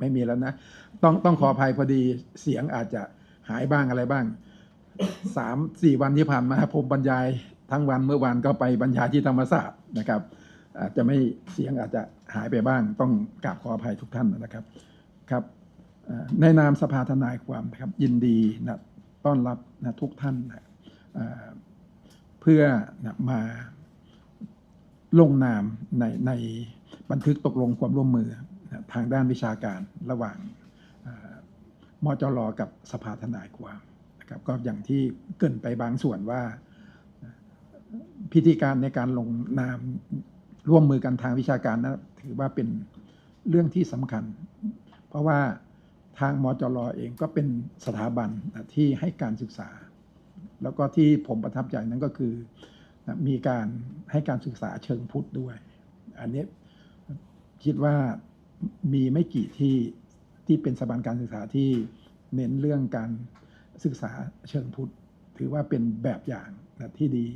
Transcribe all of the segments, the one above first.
ไม่มีแล้วนะ ต้องต้องขออภัยพอดีเสียงอาจจะหายบ้างอะไรบ้างสามสี่วันที่ผ่านมาผมบรรยายทั้งวันเมื่อวานก็ไปบรรยายที่ธรรมศาสตร์นะครับ อาจจะไม่เสียงอาจจะหายไปบ้าง ต้องกราบขออภัยทุกท่านนะครับครับในนามสภาทนายความนะครับยินดีนะต้อนรับนะทุกท่านนะเพื่อนะมาลงนามในในบันทึกตกลงความร่วมมือ ทางด้านวิชาการระหว่างเอ่อมจรกับสภาทนายความนะครับก็อย่างที่เกินไปบางส่วนว่า พิธีการในการลงนามร่วมมือกันทางวิชาการนะถือว่าเป็นเรื่องที่สำคัญ เพราะว่าทางมจรเองก็เป็นสถาบันที่ให้การศึกษา แล้วก็ที่ผมประทับใจนั้นก็คือมีการให้การศึกษาเชิงพุทธด้วย อันนี้คิดว่า มีไม่กี่ที่ที่เป็นสถาบันการศึกษาที่เน้นเรื่องการศึกษาเชิงพุทธ ถือว่าเป็นแบบอย่างที่ดี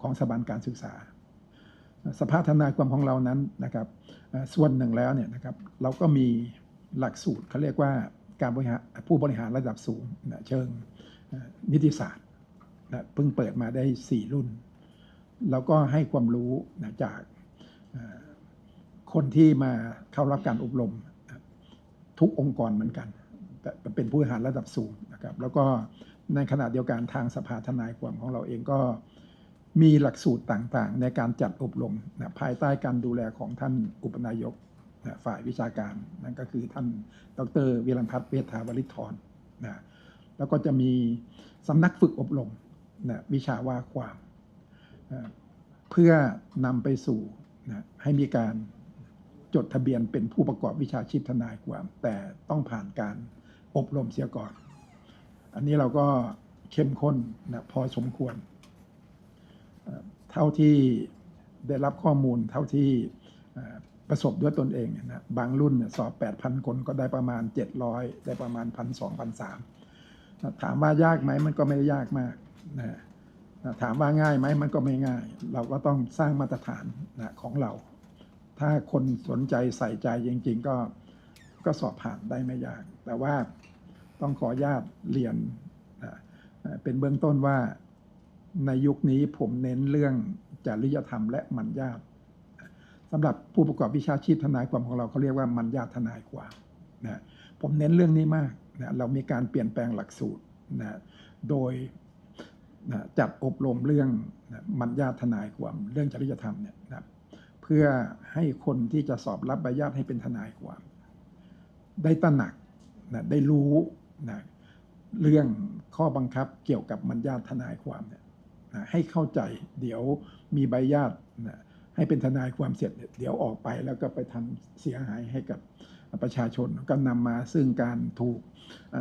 ของสถาบันการศึกษา สภาทนาความของเรานั้นนะครับส่วนหนึ่งแล้วเนี่ยนะครับเราก็มีหลักสูตรเขาเรียกว่าการบริหารผู้บริหารระดับสูงนะเชิงนิติศาสตร์นะเพิ่งเปิดมาได้ 4 รุ่น แล้วก็ให้ความรู้นะจาก คนที่มาเข้ารับการอบรมทุกองค์กรเหมือนกัน แต่เป็นผู้บริหารระดับสูงนะครับ แล้วก็ในขณะเดียวกันทางสภาทนายความของเราเองก็มีหลักสูตรต่างๆ ในการจัดอบรมนะภายใต้การดูแลของท่านอุปนายกนะฝ่ายวิชาการนั่นก็คือท่านดรวิรันพัฒน์เวทาวริธรนะแล้วก็จะมีสำนักฝึกอบรมนะวิชาว่าความนะเพื่อนำไปสู่นะให้มีการ จดทะเบียนเป็นผู้ประกอบวิชาชีพทนายความ แต่ต้องผ่านการอบรมเสียก่อน อันนี้เราก็เข้มข้นนะพอสมควร เท่าที่ได้รับข้อมูลเท่าที่ประสบด้วยตนเองนะบางรุ่นสอบ 8,000 คนก็ได้ประมาณ 700 ได้ประมาณ 1,200 3ถามว่ายากไหมมันก็ไม่ได้ยากมากนะถามว่าง่ายไหมมันก็ไม่ง่าย เราก็ต้องสร้างมาตรฐานนะของเรา ถ้าคนสนใจใส่ใจจริง ๆ ก็ก็สอบผ่านได้ไม่ยาก แต่ว่าต้องขอญาตเรียนเป็นเบื้องต้นว่าในยุคนี้ผมเน้นเรื่องจริยธรรมและมัญญาตสำหรับผู้ประกอบวิชาชีพทนายความของเราเขาเรียกว่ามัญญาทนายความนะผมเน้นเรื่องนี้มากนะเรามีการเปลี่ยนแปลงหลักสูตรนะโดยนะจัดอบรมเรื่องนะมัญญาทนายความเรื่องจริยธรรมเนี่ยนะ พื่อให้คนที่จะสอบรับใบญาตให้เป็นทนายความ ได้ตระหนักนะได้รู้นะเรื่องข้อบังคับเกี่ยวกับมัญญาตทนายความเนี่ยนะให้เข้าใจเดี๋ยวมีใบญาตนะให้เป็นทนายความเสร็จเดี๋ยวออกไปแล้วก็ไปทำเสียหายให้กับประชาชนก็นำมาซึ่งการถูก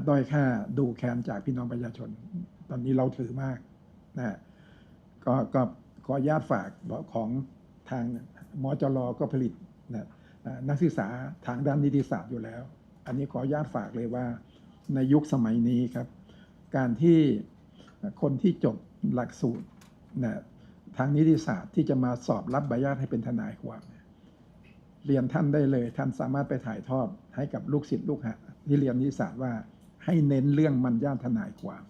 ด้อยค่าดูแคลนจากพี่น้องประชาชน ตอนนี้เราถือมากนะก็ก็ขออนุญาตฝากของทาง มจรก็ผลิตนะนักศึกษาทางด้านนิติศาสตร์อยู่แล้ว อันนี้ขออนุญาตฝากเลยว่า ในยุคสมัยนี้ครับ การที่คนที่จบหลักสูตรนะทางนิติศาสตร์ที่จะมาสอบรับใบญาตให้เป็นทนายความเรียนท่านได้เลย ท่านสามารถไปถ่ายทอดให้กับลูกศิษย์ลูกหาที่เรียนนิติศาสตร์ว่าให้เน้นเรื่องมัญญาตทนายความ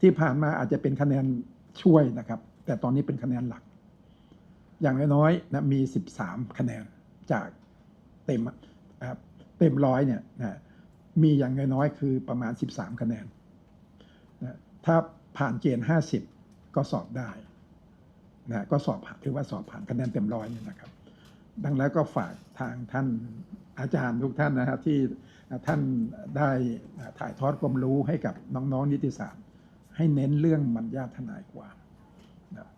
ที่ผ่านมาอาจจะเป็นคะแนนช่วยนะครับ แต่ตอนนี้เป็นคะแนนหลัก อย่างน้อยๆนะมี 13 คะแนนจากเต็มเต็มร้อยเนี่ยนะมีอย่างน้อยๆคือประมาณ 13 คะแนนนะถ้าผ่านเกณฑ์ 50 ก็สอบได้นะก็สอบถือว่าสอบผ่านคะแนนเต็มร้อยเนี่ยนะครับ ดังนั้นก็ฝากทางท่านอาจารย์ทุกท่านนะครับที่ท่านได้ถ่ายทอดความรู้ให้กับน้องๆนิติศาสตร์ ให้เน้นเรื่องมัญญาทนายความนะ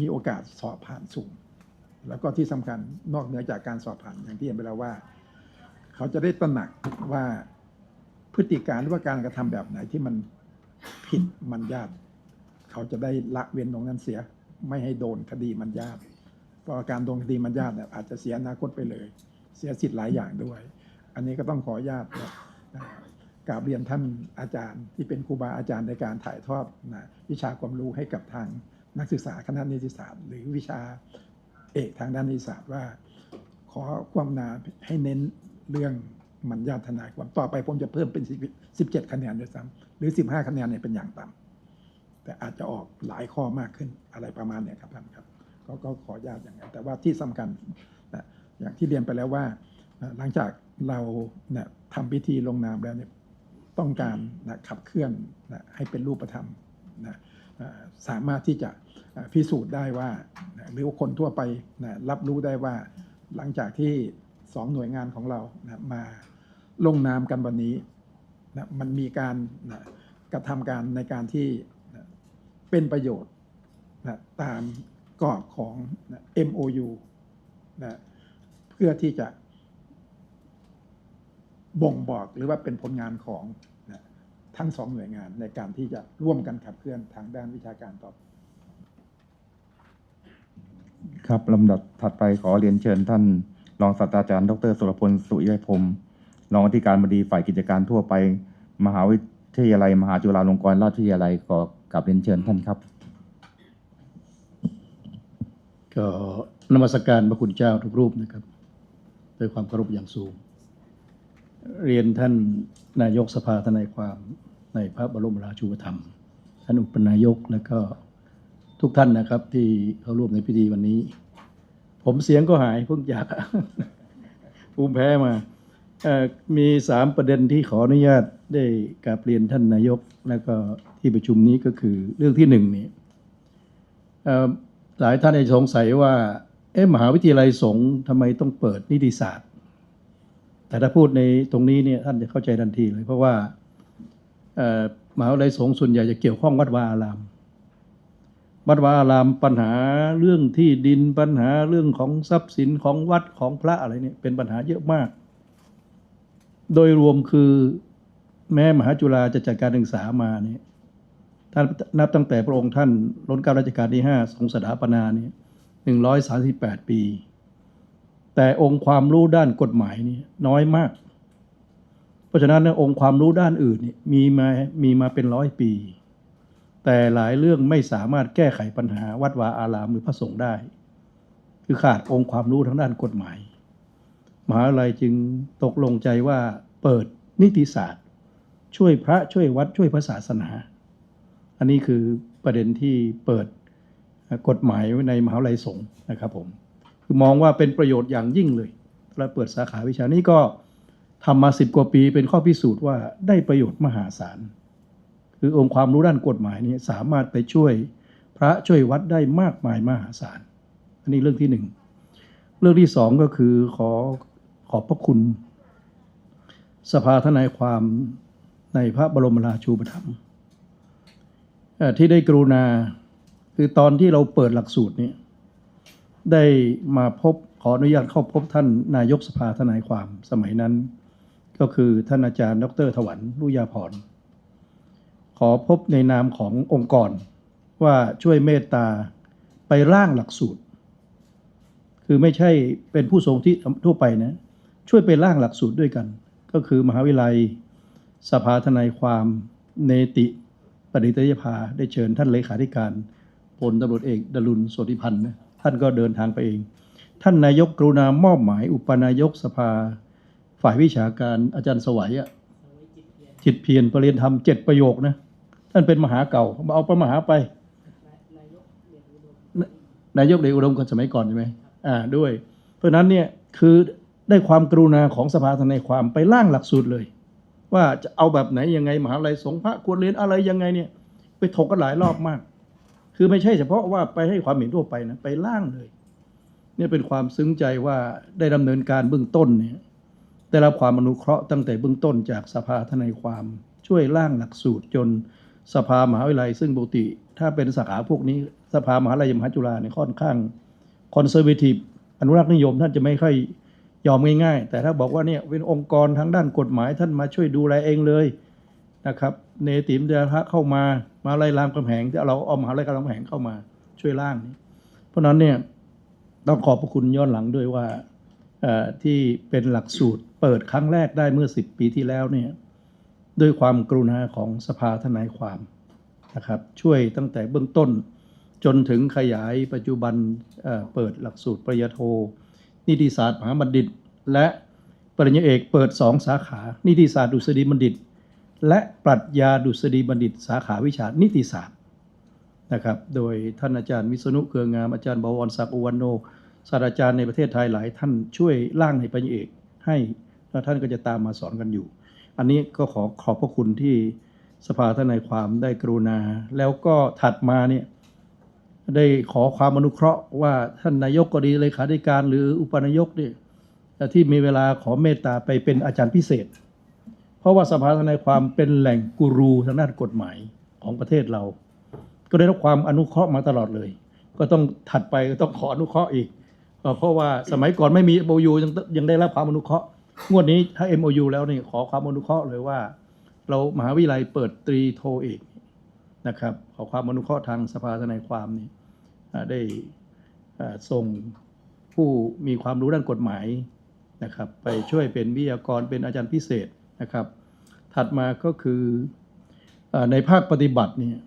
มีโอกาสสอบผ่านสูง แล้วก็ที่สำคัญนอกเหนือจากการสอบผ่านอย่างที่เห็นไปแล้วว่า เขาจะได้ตระหนักว่าพฤติการหรือว่าการกระทำแบบไหนที่มันผิดมันญาติเขาจะได้ละเว้นตรงนั้นเสีย ไม่ให้โดนคดีมันญาติเพราะการโดนคดีมันญาติเนี่ยอาจจะเสียอนาคตไปเลย เสียสิทธิ์หลายอย่างด้วย อันนี้ก็ต้องขออนุญาตกราบเรียนท่านอาจารย์ที่เป็นครูบาอาจารย์ในการถ่ายทอดนะวิชาความรู้ให้กับทาง นักศึกษาคณะนิติศาสตร์ หรือวิชาเอกทางด้านนิติศาสตร์ว่า ขอความนาให้เน้นเรื่องมัญญาติทนายความต่อไปผมจะเพิ่มเป็น 17 คะแนนด้วยซ้ำหรือ 15 คะแนนเนี่ยเป็นอย่างต่ำแต่อาจจะออกหลายข้อมากขึ้นอะไรประมาณเนี้ยครับท่านครับก็ก็ขออนุญาตอย่างนั้นแต่ว่าที่สำคัญนะอย่างที่เรียนไปแล้วว่า หลังจากเรานะทำพิธีลงนามแล้วเนี่ยต้องการนะขับเคลื่อนนะให้เป็นรูปธรรมนะ สามารถที่จะพิสูจน์ได้ว่า หรือว่าคนทั่วไปนะรับรู้ได้ว่า หลังจากที่สองหน่วยงานของเรานะมาลงนามกันวันนี้นะมันมีการนะกระทำการในการที่นะเป็นประโยชน์นะตามกรอบของนะ MOU นะเพื่อที่จะบ่งบอกหรือว่าเป็นผลงานของ ทั้งสองหน่วยงานในการที่จะร่วมกันขับเคลื่อนทางด้านวิชาการต่อครับลำดับถัดไปขอเรียนเชิญท่าน รองศาสตราจารย์ดรสุรพลสุริยพรมรองอธิการบดีฝ่ายกิจการทั่วไป มหาวิทยาลัย มหาจุฬาลงกรณราชวิทยาลัยขอกลับเรียนเชิญท่านครับก็นมัสการพระคุณเจ้าทุกรูปนะครับด้วยความเคารพอย่างสูง เรียนท่านนายกสภาทนายความ ในพระบรมราชูปถัมภ์ท่านอุปนายกและก็ทุกท่านนะครับ ที่เข้าร่วมในพิธีวันนี้ ผมเสียงก็หายเพิ่งจากภูมิแพ้มามีสามประเด็นที่ขออนุญาตได้กราบเรียนท่านนายก และก็ที่ประชุมนี้ก็คือเรื่องที่หนึ่งนี่หลายท่านอาจจะสงสัยว่าเอ๊ะมหาวิทยาลัยสงฆ์ทำไมต้องเปิดนิติศาสตร์ แต่ถ้าพูดในตรงนี้เนี่ยท่านจะเข้าใจทันทีเลย เพราะว่า มหาวิทยาลัยสงฆ์ส่วนใหญ่จะเกี่ยวข้องวัดวาอาราม วัดวาอารามปัญหาเรื่องที่ดินปัญหาเรื่องของทรัพย์สินของวัดของพระอะไรเนี่ยเป็นปัญหาเยอะมาก โดยรวมคือแม้มหาจุฬาจะจัดการศึกษามาเนี่ยถ้านับตั้งแต่พระองค์ท่านรัชการัชกาลที่ห้าทรงสถาปนาเนี่ยหนึ่งร้อยสาสิบแปดปี แต่องค์ความรู้ด้านกฎหมายนี่น้อยมาก ราะฉะนั้นองค์ความรู้ด้านอื่นนี่มีมามีมาเป็นร้อยปี แต่หลายเรื่องไม่สามารถแก้ไขปัญหาวัดวาอารามหรือพระสงฆ์ได้ คือขาดองค์ความรู้ทางด้านกฎหมาย มหาวิทยาลัยจึงตกลงใจว่าเปิดนิติศาสตร์ ช่วยพระช่วยวัดช่วยพระศาสนา อันนี้คือประเด็นที่เปิดกฎหมายในมหาวิทยาลัยสงฆ์นะครับผมคือมองว่าเป็นประโยชน์อย่างยิ่งเลยเราเปิดสาขาวิชานี้ก็ ทำมาสิบกว่าปีเป็นข้อพิสูจน์ว่าได้ประโยชน์มหาศาล คือองค์ความรู้ด้านกฎหมายนี้สามารถไปช่วยพระช่วยวัดได้มากมายมหาศาล อันนี้เรื่องที่หนึ่ง เรื่องที่สองก็คือขอขอบพระคุณ สภาทนายความในพระบรมราชูปถัมภ์ที่ได้กรุณาคือตอนที่เราเปิดหลักสูตรนี้ได้มาพบขออนุญาตเข้าพบท่านนายกสภาทนายความสมัยนั้น ก็คือท่านอาจารย์ ดรถวันลุยาพร ขอพบในนามขององค์กร ว่าช่วยเมตตาไปร่างหลักสูตร คือไม่ใช่เป็นผู้ทรงที่ทั่วไปนะ ช่วยไปร่างหลักสูตรด้วยกัน ก็คือมหาวิทยาลัย สภาทนายความเนติปณิตยภาได้เชิญท่านเลขาธิการพลตำรวจเอกดลุนสติพันธ์นะท่านก็เดินทางไปเอง ท่านนายกกรุณามอบหมาย อุปนายกสภา ฝ่ายวิชาการอาจารย์สวัยอะจิตเพียรประเรียนธรรมเจ็ดประโยคนะท่านเป็นมหาเก่าเอาประมหาไปนายกเดชอุดมคนสมัยก่อนใช่ไหมอ่าด้วย เพราะฉะนั้นเนี่ยคือได้ความกรุณาของสภาทนายความไปร่างหลักสูตรเลย ว่าจะเอาแบบไหนยังไงมหาลัยสงฆ์พระควรเรียนอะไรยังไงเนี่ยไปถกกันหลายรอบมาก คือไม่ใช่เฉพาะว่าไปให้ความเห็นทั่วไปนะไปร่างเลย เนี่ยเป็นความซึ้งใจว่าได้ดำเนินการเบื้องต้นเนี่ย ได้รับความอนุเคราะห์ตั้งแต่เบื้องต้นจากสภาทนายความ ช่วยร่างหลักสูตรจนสภามหาวิทยาลัย ซึ่งปกติ ถ้าเป็นสาขาพวกนี้ สภามหาวิทยาลัยมหาจุฬาเนี่ยค่อนข้างคอนเซอร์เวทีฟอนุรักษ์นิยมท่านจะไม่ค่อยยอมง่ายๆ แต่ถ้าบอกว่าเนี่ยเป็นองค์กรทางด้านกฎหมายท่านมาช่วยดูแลเองเลยนะครับเนติมเดชะเข้ามามาไล่รามคำแหงที่เราเอามหาลัยรามคำแหงเข้ามาช่วยร่างนี้เพราะนั้นเนี่ยต้องขอบพระคุณย้อนหลังด้วยว่าที่เป็นหลักสูตร ปิดครั้งแรกได้เมื่อ 10 ปีที่แล้วเนี่ยด้วยความกรุณาของสภาทนายความนะครับ ช่วยตั้งแต่เบื้องต้น จนถึงขยายปัจจุบันเเปิดหลักสูตรปริญญาโท นิติศาสตร์มหาบัณฑิต และปริญญาเอกเปิดสองสาขา นิติศาสตร์ดุษฎีบัณฑิต และปรัชญาดุษฎีบัณฑิต สาขาวิชานิติศาสตร์นะครับ โดยท่านอาจารย์วิษณุเครืองามอาจารย์บวรศักดิ์อุวันโนศาสตราจารย์ในประเทศไทยหลายท่านช่วยร่างในปริญญาเอกให้ แล้วท่านก็จะตามมาสอนกันอยู่ อันนี้ก็ขอขอบพระคุณที่สภาทนายความได้กรุณา แล้วก็ถัดมาเนี่ยได้ขอความอนุเคราะห์ว่าท่านนายกก็ดีเลขาธิการหรืออุปนายกเนี่ยที่มีเวลาขอเมตตาไปเป็นอาจารย์พิเศษ เพราะว่าสภาทนายความเป็นแหล่งกูรูทางด้านกฎหมายของประเทศเรา ก็ได้รับความอนุเคราะห์มาตลอดเลย ก็ต้องถัดไปก็ต้องขออนุเคราะห์อีก เพราะว่าสมัยก่อนไม่มี MOU ยังยังได้รับความอนุเคราะห์ งวดนี้ถ้า MOU แล้วนี่ขอความอนุเคราะห์เลยว่า เรามหาวิทยาลัยเปิดตรีโทเอกนะครับ ขอความอนุเคราะห์ทางสภาทนายความนี่ได้ส่งผู้มีความรู้ด้านกฎหมายนะครับ ไปช่วยเป็นวิทยากรเป็นอาจารย์พิเศษนะครับ ถัดมาก็คืออในภาคปฏิบัติเนี่ย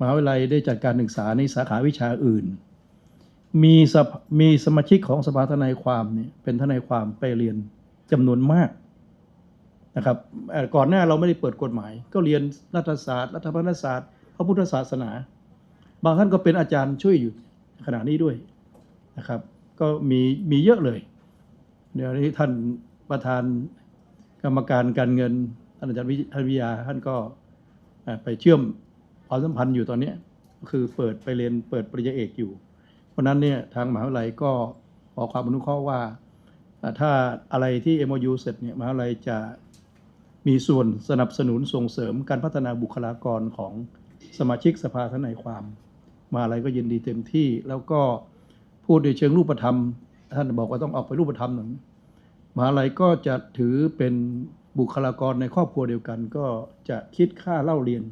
มหาวิทยาลัยได้จัดการศึกษาในสาขาวิชาอื่น มีมีสมาชิกของสภาทนายความเนี่ยเป็นทนายความไปเรียน จำนวนมากนะครับก่อนหน้าเราไม่ได้เปิดกฎหมาย ก็เรียนรัฐศาสตร์ รัฐพัฒนศาสตร์ พระพุทธศาสนา บางท่านก็เป็นอาจารย์ช่วยอยู่ขณะนี้ด้วยนะครับ ก็มีมีเยอะเลย เดี๋ยวนี้ท่านประธานกรรมการการเงินท่านอาจารย์วิท่านวิยาท่านก็ไปเชื่อมความสัมพันธ์อยู่ตอนนี้ก็คือเปิดไปเรียนเปิดปริญญาเอกอยู่ เพราะนั้นเนี่ยทางมหาวิทยาลัยก็ขอความอนุเคราะห์ว่าอ่า ถ้าอะไรที่ MOU เสร็จเนี่ยมหาลัยจะมีส่วนสนับสนุนส่งเสริมการพัฒนาบุคลากรของสมาชิกสภาทนายความ มหาอะไรก็ยินดีเต็มที่ แล้วก็พูดในเชิงรูปธรรม ท่านบอกว่าต้องออกไปรูปธรรมหนึ่งมหาลัยก็จะถือเป็นบุคลากรในครอบครัวเดียวกัน ก็จะคิดค่าเล่าเรียน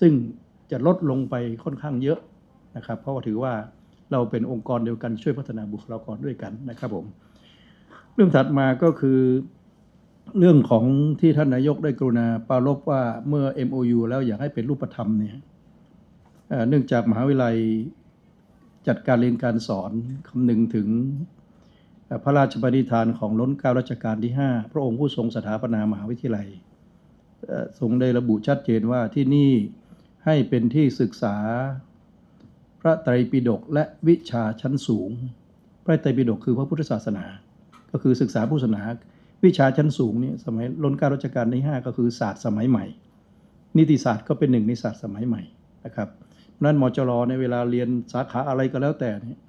ซึ่งจะลดลงไปค่อนข้างเยอะนะครับ เพราะว่าถือว่าเราเป็นองค์กรเดียวกันช่วยพัฒนาบุคลากรด้วยกันนะครับผม เรื่องถัดมาก็คือเรื่องของที่ท่านนายกได้กรุณาปรารภว่าเมื่อ MOU แล้วอยากให้เป็นรูปธรรมเนี่ยเนื่องจากมหาวิทยาลัยจัดการเรียนการสอนคำนึงถึงพระราชปณิธานของล้นเก้ารัชกาลที่ 5 พระองค์ผู้ทรงสถาปนามหาวิทยาลัยทรงได้ระบุชัดเจนว่าที่นี่ให้เป็นที่ศึกษาพระไตรปิฎกและวิชาชั้นสูง พระไตรปิฎกคือพระพุทธศาสนา ก็คือศึกษาพุทธศาสนาวิชาชั้นสูงเนี่ยสมัยล้นการรัชกาลที่5ก็คือศาสตร์สมัยใหม่ นิติศาสตร์ก็เป็นหนึ่งในศาสตร์สมัยใหม่นะครับนั้นมจรในเวลาเรียนสาขาอะไรก็แล้วแต่เนี่ย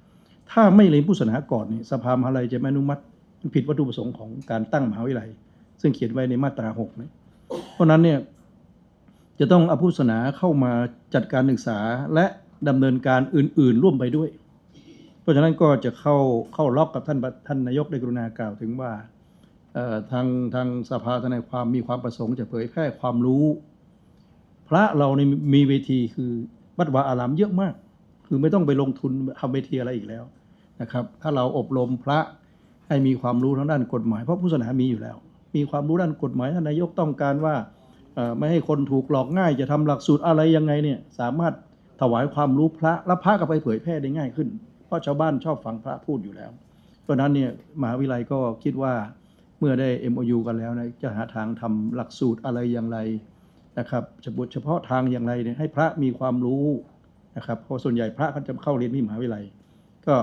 ถ้าไม่เรียนผู้ศาสนาก่อนเนี่ยสภามหาลัยจะไม่อนุมัติมันผิดวัตถุประสงค์ของการตั้งมหาวิทยาลัย ซึ่งเขียนไว้ในมาตราหกนี่ยเพราะนั้นเนี่ยจะต้องเอาผู้ศาสนาเข้ามาจัดการศึกษาและดำเนินการอื่น ๆ ร่วมไปด้วย เพราะฉะนั้นก็จะเข้าเข้าล็อกกับท่านท่านนายกได้กรุณากล่าวถึงว่าทางทางสภาทนายความมีความประสงค์จะเผยแพร่ความรู้ พระเราในมีเวทีคือวัดวาอารามเยอะมาก คือไม่ต้องไปลงทุนทำเวทีอะไรอีกแล้วนะครับ ถ้าเราอบรมพระให้มีความรู้ทางด้านกฎหมายเพราะพุทธศาสนามีอยู่แล้ว มีความรู้ด้านกฎหมายท่านนายกต้องการว่าไม่ให้คนถูกหลอกง่ายจะทำหลักสูตรอะไรยังไงเนี่ยสามารถถวายความรู้พระและพระก็ไปเผยแพร่ได้ง่ายขึ้น ราะชาวบ้านชอบฟังพระพูดอยู่แล้ว เพราะนั้นเนี่ยมหาวิทยาลัยก็คิดว่าเมื่อได้ MOU กันแล้วนะจะหาทางทำหลักสูตรอะไรอย่างไรนะครับเฉพาะเฉพาะทางอย่างไรเนี่ยให้พระมีความรู้นะครับเพราะส่วนใหญ่พระเขาจะเข้าเรียนที่มหาวิทยาลัย ก็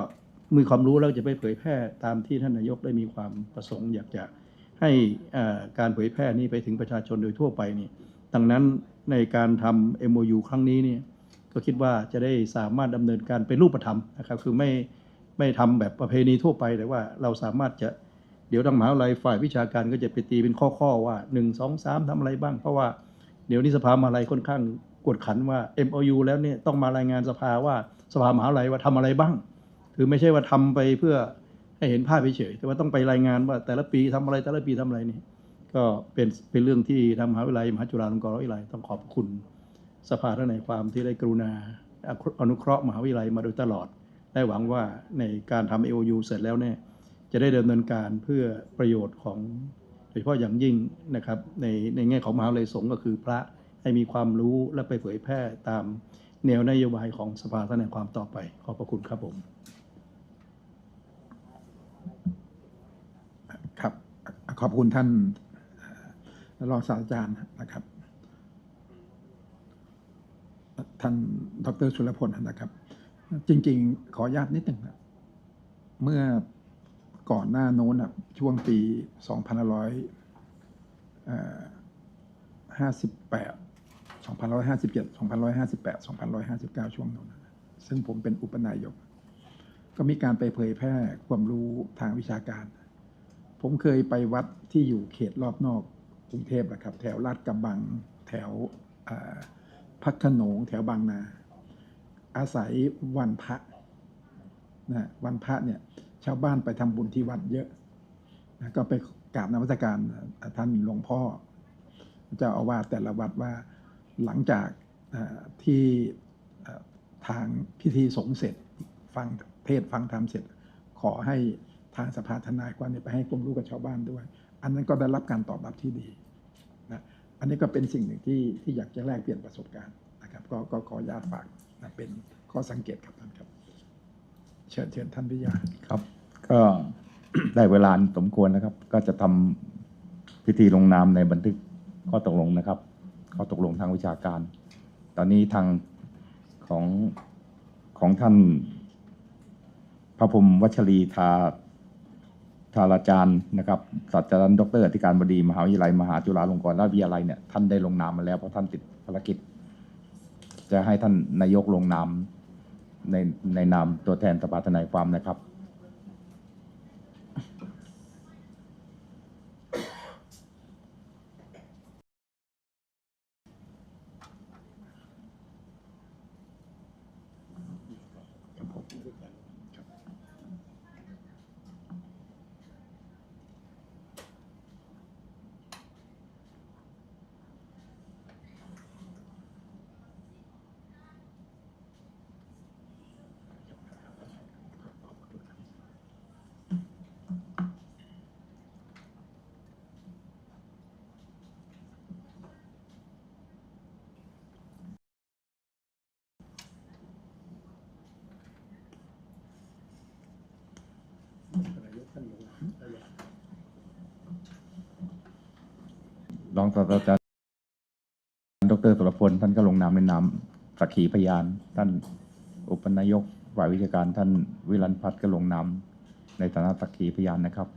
มีความรู้แล้วจะไปเผยแพร่ตามที่ท่านนายกได้มีความประสงค์ อยากจะให้อ่าการเผยแพร่นี้ไปถึงประชาชนโดยทั่วไปนี่ดังนั้นในการทำ MOU ครั้งนี้เนี่ย ก็คิดว่าจะได้สามารถดำเนินการเป็นรูปธรรมนะครับ คือไม่ไม่ทำแบบประเพณีทั่วไปแต่ว่าเราสามารถจะเดี๋ยวทางมหาวิทยาลัยฝ่ายวิชาการก็จะไปตีเป็นข้อๆว่า 1 2 3ทำอะไรบ้าง เพราะว่าเดี๋ยวนี้สภามหาลัยค่อนข้างกดขันว่า MOU แล้วเนี่ยต้องมารายงานสภาว่าสภามหาวิทยาลัยว่าทำอะไรบ้าง คือไม่ใช่ว่าทำไปเพื่อให้เห็นภาพเฉยแต่ว่าต้องไปรายงานว่าแต่ละปีทำอะไรแต่ละปีทำอะไรนี่ก็เป็นเป็นเรื่องที่ทางมหาวิทยาลัยมหาจุฬาลงกรณ์วิทยาลัยต้องขอบคุณ สภาทนายความที่ได้กรุณาอนุเคราะห์มหาวิทยาลัยมาโดยตลอด ได้หวังว่าในการทำ MOU เสร็จแล้วเนี่ยจะได้ดำเนินการเพื่อประโยชน์ของโดยเฉพาะอย่างยิ่งนะครับในในแง่ของมหาวิทยาลัยสงฆ์ก็คือพระให้มีความรู้และไปเผยแพร่ตามแนวนโยบายของสภาทนายความต่อไป ขอบพระคุณครับผมครับขอบคุณท่านรองศาสตราจารย์นะครับ ท่านดรสุรพลนะครับ จริง ๆ ขออนุญาตนิดหนึ่งนะเมื่อก่อนหน้าโน้นนะช่วงปี 2558 2557 2558 2559 ช่วงโน้นนะซึ่งผมเป็นอุปนายก ก็มีการไปเผยแพร่ความรู้ทางวิชาการ ผมเคยไปวัดที่อยู่เขตรอบนอกกรุงเทพนะครับ แถวลาดกระบัง แถวอ่า พักขนงแถวบางนา อาศัยวันพระนะวันพระเนี่ยชาวบ้านไปทำบุญที่วัดเยอะนะก็ไปกราบนมัสการท่านหลวงพ่อ เจ้าอาวาสแต่ละวัดว่าหลังจากที่ทางพิธีสงฆ์เสร็จฟังเทศฟังธรรมเสร็จ ขอให้ทางสภาทนายความเนี่ยไปให้ความรู้กับชาวบ้านด้วย อันนั้นก็ได้รับการตอบรับที่ดี อันนี้ก็เป็นสิ่งหนึ่งที่ที่อยากจะแลกเปลี่ยนประสบการณ์นะครับ ก็ก็ขออนุญาตฝากนะเป็นข้อสังเกตครับท่านครับ เชิญเชิญท่านวิยาครับ ก็ได้เวลาสมควรนะครับ ก็จะทำพิธีลงนามในบันทึกข้อตกลงนะครับ ข้อตกลงทางวิชาการ ตอนนี้ทางของของท่านพระพรมวัชรีทา ทาราจารย์นะครับศาสตราจารย์ดรอธิการบดีมหาวิทยาลัยมหาจุฬาลงกรณราชวิทยาลัยเนี่ยท่านได้ลงนามมาแล้วเพราะท่านติดภารกิจ จะให้ท่านนายกลงนามในในนามตัวแทนสภาทนายความนะครับ รองศาสตราจารย์ดรสุรพลท่านก็ลงนามในนามสักขีพยาน ท่านอุปนายกฝ่ายวิชาการท่านวิรันพัฒน์ก็ลงนามในฐานะสักขีพยานนะครับ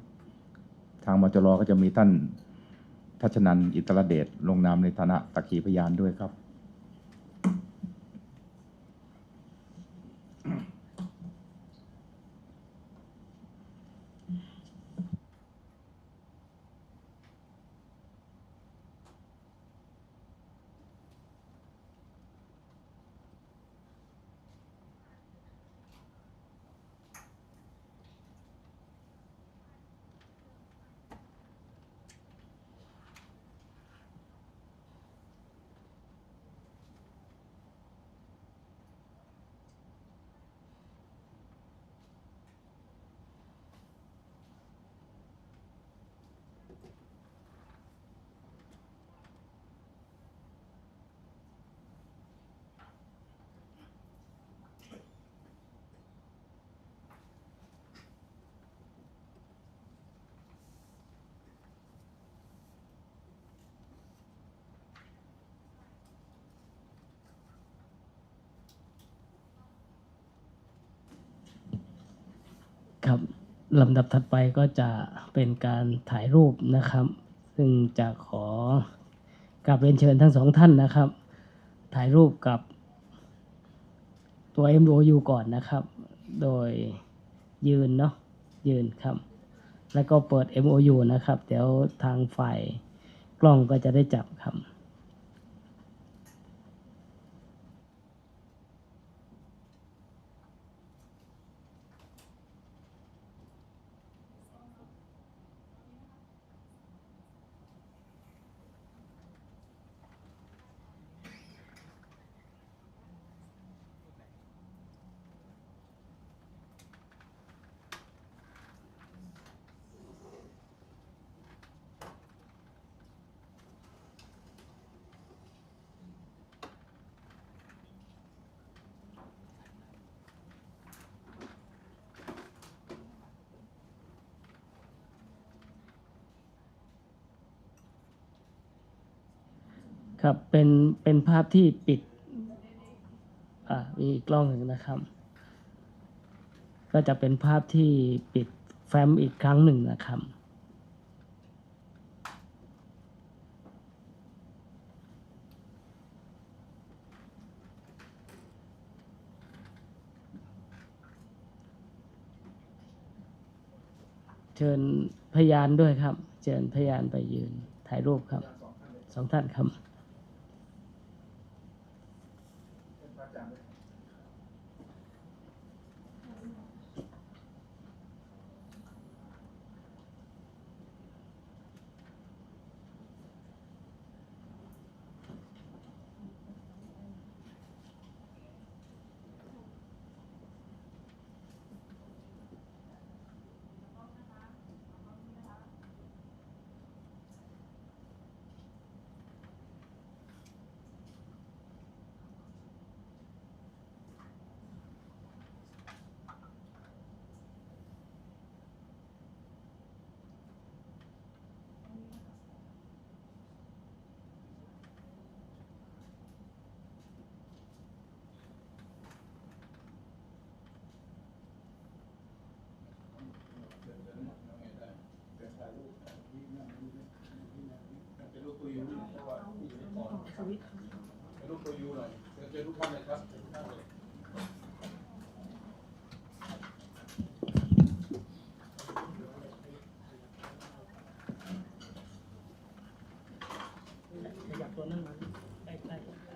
ทางมจรก็จะมีท่านทัชนันอิตรเดชลงนามในฐานะสักขีพยานด้วยครับ ครับลำดับถัดไปก็จะเป็นการถ่ายรูปนะครับ ซึ่งจะขอกราบเรียนเชิญทั้งสองท่านนะครับ ถ่ายรูปกับตัว MOU ก่อนนะครับ โดยยืนเนาะยืนครับ แล้วก็เปิด MOU นะครับ เดี๋ยวทางฝ่ายกล้องก็จะได้จับครับ ครับเป็นเป็นภาพที่ปิดอ่ามีอีกกล้องหนึ่งนะครับ ก็จะเป็นภาพที่ปิดแฟ้มอีกครั้งหนึ่งนะครับเชิญพยานด้วยครับ เชิญพยานไปยืนถ่ายรูปครับ สองท่านครับ สวิตรูปตัวยูหน่อยเจอทุกท่านเลยครับขยับตัวนั่นมาใกล้ๆ